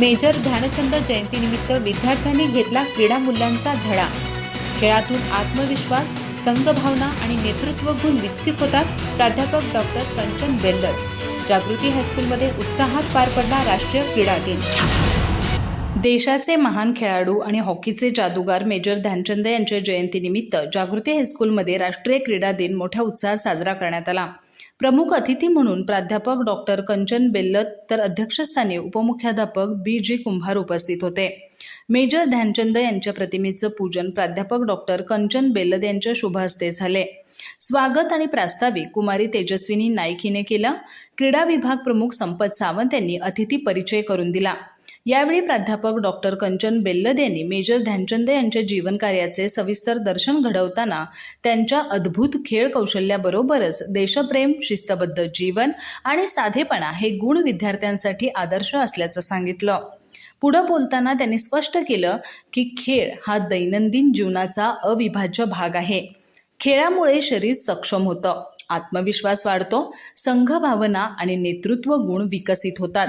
Major Dhyanchand जयंतीनिमित्त विद्यार्थ्यांनी घेतला क्रीडा मूल्यांचा धडा. खेळातून आत्मविश्वास संघभावना आणि नेतृत्व गुण विकसित होतात प्राध्यापक डॉक्टर कंचन बेल्लर. जागृती हायस्कूलमध्ये उत्साहात पार पडला राष्ट्रीय क्रीडा दिन. देशाचे महान खेळाडू आणि हॉकीचे जादूगार मेजर ध्यानचंद यांच्या जयंतीनिमित्त जागृती हायस्कूलमध्ये राष्ट्रीय क्रीडा दिन मोठ्या उत्साहात साजरा करण्यात आला. प्रमुख अतिथी म्हणून प्राध्यापक डॉक्टर कंचन बेल्लत तर अध्यक्षस्थानी उपमुख्याध्यापक बी जी कुंभार उपस्थित होते. मेजर ध्यानचंद यांच्या प्रतिमेचं पूजन प्राध्यापक डॉक्टर कंचन बेल्लद यांच्या शुभहस्ते झाले. स्वागत आणि प्रास्ताविक कुमारी तेजस्विनी नाईक हिने केलं. क्रीडा विभाग प्रमुख संपत सावंत यांनी अतिथी परिचय करून दिला. यावेळी प्राध्यापक डॉक्टर कंचन बेल्लद यांनी मेजर ध्यानचंद यांच्या जीवनकार्याचे सविस्तर दर्शन घडवताना त्यांच्या अद्भुत खेळ कौशल्याबरोबरच देशप्रेम शिस्तबद्ध जीवन आणि साधेपणा हे गुण विद्यार्थ्यांसाठी आदर्श असल्याचं सांगितलं. पुढं बोलताना त्यांनी स्पष्ट केलं की खेळ हा दैनंदिन जीवनाचा अविभाज्य भाग आहे. खेळामुळे शरीर सक्षम होतं आत्मविश्वास वाढतो संघभावना आणि नेतृत्व गुण विकसित होतात.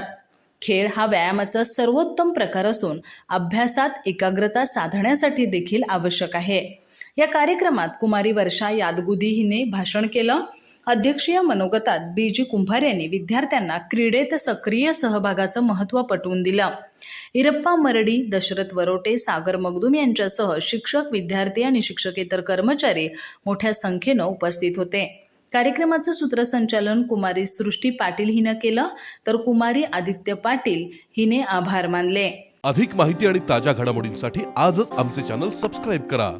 खेळ हा व्यायामाचा सर्वोत्तम प्रकार असून अभ्यासात एकाग्रता साधण्यासाठी देखील आवश्यक आहे. या कार्यक्रमात कुमारी वर्षा यादगुदी हिने भाषण केलं. अध्यक्षीय मनोगतात बी जी कुंभार यांनी विद्यार्थ्यांना क्रीडेत सक्रिय सहभागाचं महत्त्व पटवून दिलं. इरप्पा मरडी दशरथ वरोटे सागर मगदूम यांच्यासह शिक्षक विद्यार्थी आणि शिक्षकेतर कर्मचारी मोठ्या संख्येनं उपस्थित होते. कार्यक्रमाचं सूत्रसंचालन कुमारी सृष्टी पाटील हिनं केलं तर कुमारी आदित्य पाटील हिने आभार मानले. अधिक माहिती आणि ताज्या घडामोडींसाठी आजच आमचे चॅनल सबस्क्राईब करा.